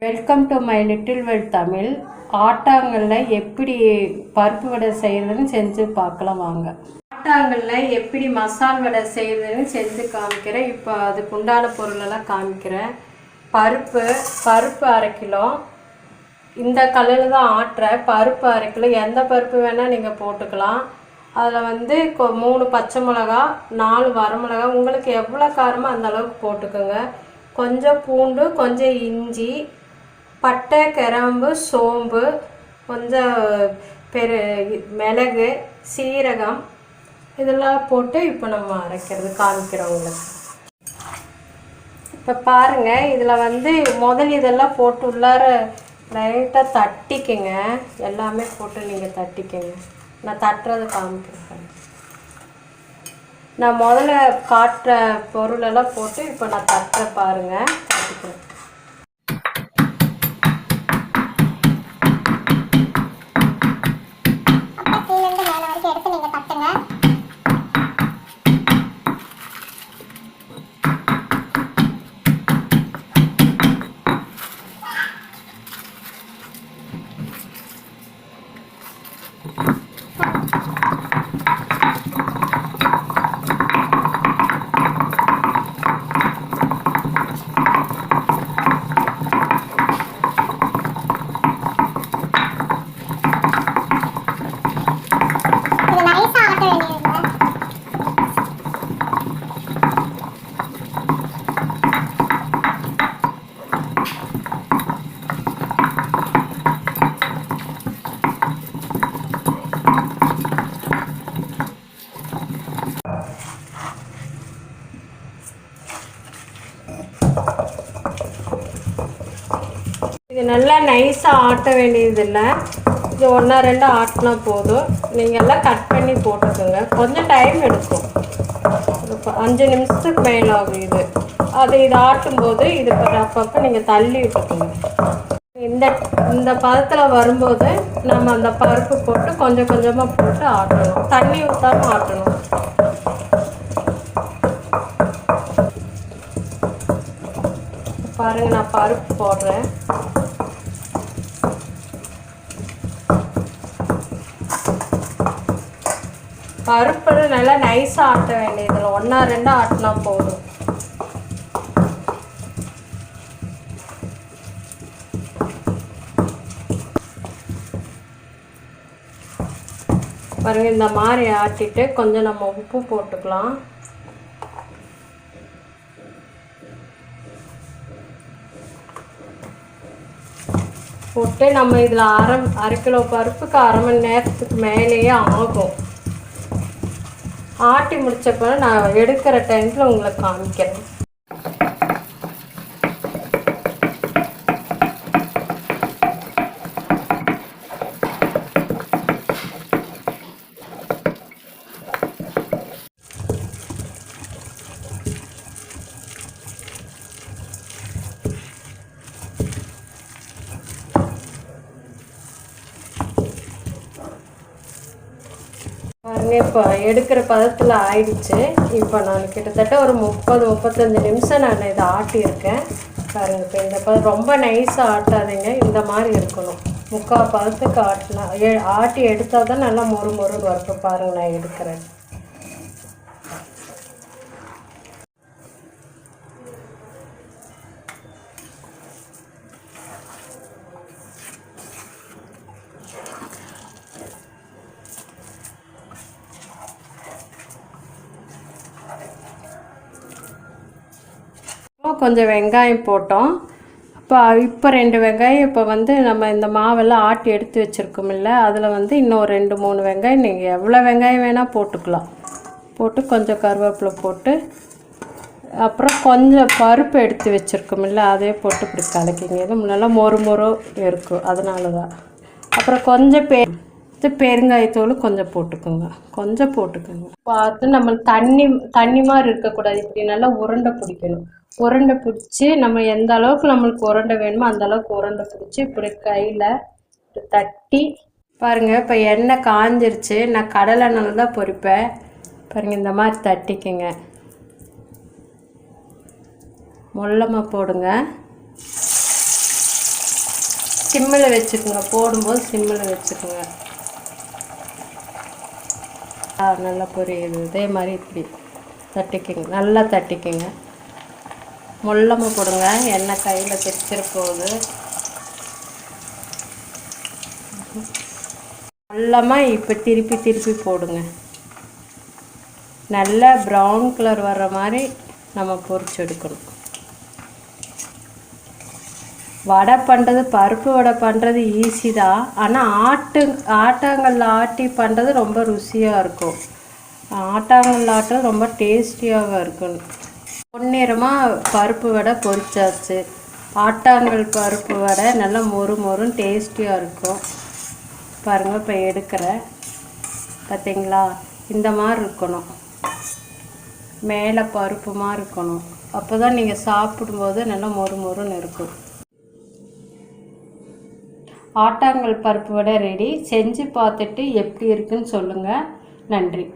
Welcome to my little well Tamil ஆட்டாங்கல்ல எப்படி பருப்பு வடை செய்யறதுன்னு செஞ்சு பார்க்கலாம் வாங்க. ஆட்டாங்கல்ல எப்படி மசால் வடை செய்யறதுன்னு செஞ்சு காமிக்கிறேன். இப்போ அதுக்கு உண்டான பொருளெல்லாம் காமிக்கிறேன். பருப்பு பருப்பு அரை கிலோ. இந்த கல்லில் தான் ஆட்டுறேன். பருப்பு அரை கிலோ. எந்த பருப்பு வேணால் நீங்கள் போட்டுக்கலாம். அதில் வந்து கொ- மூணு பச்சை மிளகா நாலு வரமிளகா உங்களுக்கு எவ்வளோ காரமோ அந்த அளவுக்கு போட்டுக்கோங்க. கொஞ்சம் பூண்டு கொஞ்சம் இஞ்சி பட்டை கிராம்பு சோம்பு கொஞ்சம் பெரு மிளகு சீரகம் இதெல்லாம் போட்டு இப்போ நம்ம அரைக்கிறது காமிக்கிறோம் உங்களுக்கு. இப்போ பாருங்கள் இதில் வந்து முதல் இதெல்லாம் போட்டு உள்ளார லைட்டாக தட்டிக்கங்க. எல்லாமே போட்டு நீங்கள் தட்டிக்கங்க. நான் தட்டுறது காமிக்கிறேன் நான் முதல்ல காட்டுற பொருளெல்லாம் போட்டு இப்போ நான் தட்டுற பாருங்க. தட்டிக்கிறேன். இது நல்லா நைஸாக ஆட்ட வேண்டியதில்லை. இது ஒன்றா ரெண்டு ஆட்டினா போதும். நீங்கள் எல்லாம் கட் பண்ணி போட்டுக்கோங்க. கொஞ்சம் டைம் எடுக்கும். அஞ்சு நிமிஷத்துக்கு மேலே ஆகும் இது. அது இது ஆட்டும்போது இது அப்பப்போ நீங்கள் தள்ளி விட்டுக்கோங்க. இந்த இந்த பதத்தில் வரும்போது நம்ம அந்த பருப்பு போட்டு கொஞ்சம் கொஞ்சமாக போட்டு ஆட்டணும். தண்ணி ஊற்றாம ஆட்டணும். பாருங்க நான் பருப்பு போடுறேன். பருப்பு நல்லா நைஸாக ஆட்ட வேண்டியதில்லை ஒன்றா ரெண்டாக ஆட்டினா போதும். பாருங்க இந்த மாதிரி ஆட்டிட்டு கொஞ்சம் நம்ம உப்பு போட்டுக்கலாம். போட்டு நம்ம இதில் அரை அரை கிலோ பருப்புக்கு அரை மணி நேரத்துக்கு மேலேயே ஆகும். ஆட்டி முடித்தப்போ நான் எடுக்கிற டைமில் உங்களை காமிக்கிறேன். பாருங்க இப்போ எடுக்கிற பதத்தில் ஆயிடுச்சு. இப்போ நான் கிட்டத்தட்ட ஒரு முப்பது முப்பத்தஞ்சு நிமிஷம் நான் இதை ஆட்டியிருக்கேன். பாருங்க இப்போ இந்த பதம் ரொம்ப நைஸாக ஆட்டாதீங்க. இந்த மாதிரி இருக்கணும். முக்கால் பதத்துக்கு ஆட்டினா எ- ஆட்டி எடுத்தால் தான் நல்லா மொறு மொறுன்னு வரட்டும் பாருங்க நான் எடுக்கிறேன். கொஞ்சம் வெங்காயம் போட்டோம். இப்போ இப்போ ரெண்டு வெங்காயம் இப்போ வந்து நம்ம இந்த மாவெல்லாம் ஆட்டி எடுத்து வச்சுருக்கோமில்ல அதில் வந்து இன்னும் ரெண்டு மூணு வெங்காயம் நீங்கள் எவ்வளோ வெங்காயம் வேணால் போட்டுக்கலாம். போட்டு கொஞ்சம் கருவேப்பிலை போட்டு அப்புறம் கொஞ்சம் பருப்பு எடுத்து வச்சுருக்கோமில்ல அதே போட்டு இப்படி கலக்கிங்க. இது நல்லா மொறு மொறு இருக்கும் அதனால தான் அப்புறம் கொஞ்சம் பே இது பெருங்காயத்தூள் கொஞ்சம் போட்டுக்கோங்க கொஞ்சம் போட்டுக்கோங்க. பார்த்து நம்ம தண்ணி தண்ணி மாதிரி இருக்கக்கூடாது இப்படி நல்லா உருண்டை பிடிக்கணும். உரண்டை பிடிச்சி நம்ம எந்த அளவுக்கு நம்மளுக்கு உரண்டை வேணுமோ அந்த அளவுக்கு உரண்டை பிடிச்சி இப்படி கையில் தட்டி பாருங்க இப்போ எண்ணெய் காஞ்சிருச்சு. நான் கடலை எண்ணெய் தான் பொரிப்பேன். பாருங்க இந்த மாதிரி தட்டிக்கங்க. மொல்லமாக போடுங்க. சிம்மில் வச்சுக்கோங்க. போடும்போது சிம்மில் வச்சுக்கோங்க. ஆ நல்லா பொரியுது. இதே மாதிரி இப்படி தட்டிக்கங்க. நல்லா தட்டிக்கங்க. முள்ளமாக போடுங்க. எண்ணெய் கையில் தெரிச்சிட போகுது முள்ளமாக இப்போ திருப்பி திருப்பி போடுங்க. நல்லா ப்ரௌன் கலர் வர்ற மாதிரி நம்ம பொரிச்சு எடுக்கணும். வடை பண்ணுறது பருப்பு வடை பண்ணுறது ஈஸி தான். ஆனால் ஆட்டு ஆட்டாங்கல்ல ஆட்டி பண்ணுறது ரொம்ப ருசியாக இருக்கும். ஆட்டாங்கல்ல ஆட்டுறது ரொம்ப டேஸ்டியாக இருக்கும் பொன்னிறமாக பருப்பு வடை பொரிச்சாச்சு. ஆட்டாங்கல் பருப்பு வடை நல்லா மொறு மொறுன்னு டேஸ்டியாக இருக்கும். பாருங்கள் இப்போ எடுக்கிறேன். பார்த்தீங்களா இந்த மாதிரி இருக்கணும். மேலே பருப்பு மாதிரி இருக்கணும். அப்போ தான் நீங்கள் சாப்பிடும்போது நல்லா மொறு மொறுன்னு இருக்கும். ஆட்டாங்கல் பருப்பு வடை ரெடி செஞ்சு பார்த்துட்டு எப்படி இருக்குன்னு சொல்லுங்கள் நன்றி.